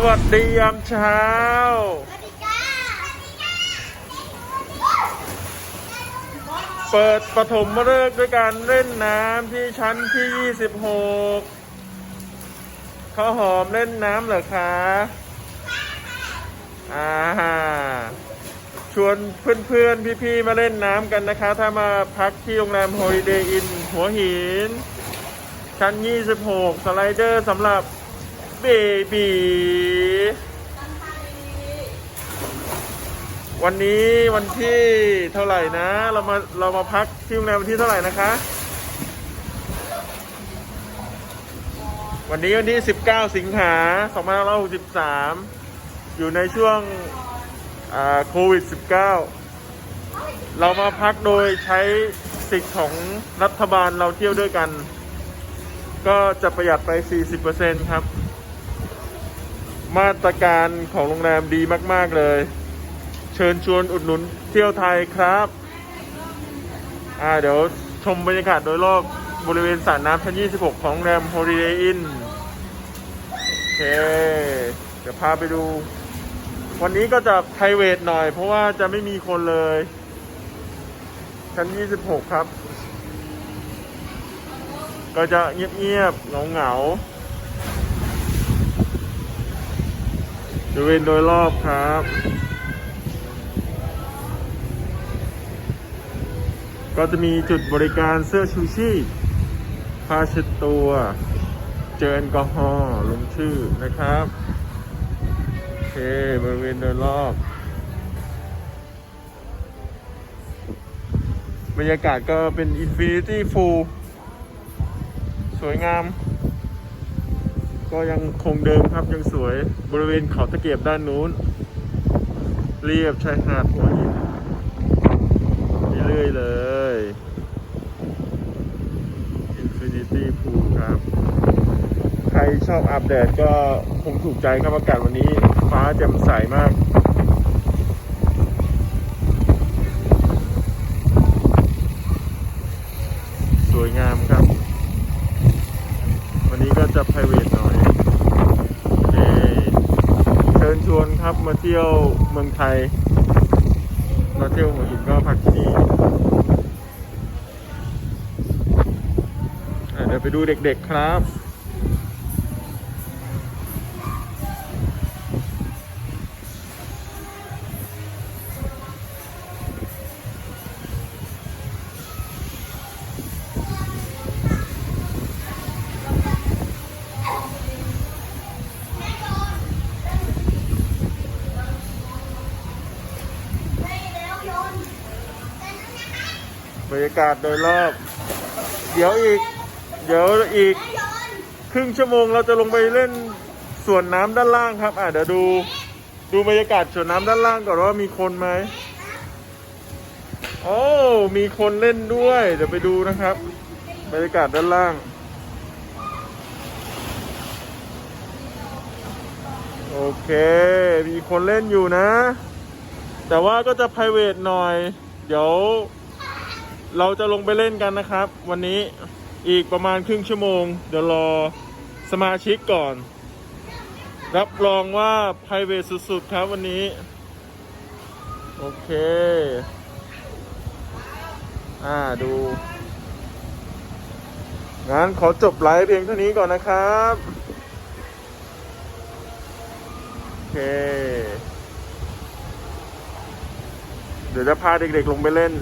สวัสดียามเช้า เปิดปฐมฤกษ์ด้วยการเล่นน้ำที่ชั้นที่ 26ข้าหอมเล่นน้ำเหรอคะอ่าชวนเพื่อนๆ พี่ๆ มาเล่นน้ำกันนะคะ ถ้ามาพักที่โรงแรม Holiday Inn หัวหิน ชั้น 26 สไลเดอร์สำหรับ เบบีวันนี้วันที่เท่าไหร่นะ เรามาเรามาพักที่โรงแรมวันที่เท่าไหร่นะคะ วันนี้วันที่ 19 สิงหา2563 อยู่ในช่วงโควิด -19 เรามาพักโดยใช้สิทธิ์ของรัฐบาลเราเที่ยวด้วยกัน ก็จะประหยัดไป 40%ครับ มาตรการของโรงแรมดีมาก ๆ เลย เชิญชวนอุดหนุนเที่ยวไทยครับ อ่าเดี๋ยวชมบรรยากาศโดยรอบบริเวณสระน้ำชั้น 26 ของโรงแรม Holiday Inn โอเค เดี๋ยวพาไปดู วันนี้ก็จะ p r i v a t หน่อย เพราะว่าจะไม่มีคนเลย ชั้น 26 ครับ ก็จะเงียบๆเหงาๆ ริเวณโดยรอบครับ ก็จะมีจุดบริการเสื้อชูชีพผ้าเช็ดตัวเจลแอลกอฮอล์ลงชื่อนะครับ โอเค บริเวณโดยรอบ บรรยากาศก็เป็น Infinity Full สวยงาม ก็ยังคงเดิมครับยังสวยบริเวณเขาตะเกียบด้านนู้น เรียบชายหาดหัวหินเรื่อยเลย Infinity Pool ครับ ใครชอบอาบแดดก็คงถูกใจครับอากาศวันนี้ ฟ้าแจ่มใสมากสวยงามครับ วันนี้ก็จะ p r i v a t หน่อยโอเคเชิญชว นครับมาเที่ยวเมืองไทย มาเที่ยวหัวหินก็พักที่นี่เดี๋ยวไปดูเด็กๆครับ บรรยากาศโดยรอบ เดี๋ยวอีก เดี๋ยวอีก ครึ่งชั่วโมงเราจะลงไปเล่นส่วนน้ำด้านล่างครับ อะเดี๋ยวดูดูบรรยากาศส่วนน้ำด้านล่างก่อนว่ามีคนไหมโอ้มีคนเล่นด้วย เดี๋ยวไปดูนะครับ บรรยากาศด้านล่าง โอเค มีคนเล่นอยู่นะ แต่ว่าก็จะ private หน่อย เดี๋ยว เราจะลงไปเล่นกันนะครับ วันนี้อีกประมาณครึ่งชั่วโมง เดี๋ยวรอสมาชิกก่อน รับรองว่า p r i v a t สุด ๆ ครับวันนี้ โอเค อ่าดู งั้นขอจบไลฟ์เพียงเท่านี้ก่อนนะครับ โอเค เดี๋ยวจะพาเด็ก ๆ ลงไปเล่น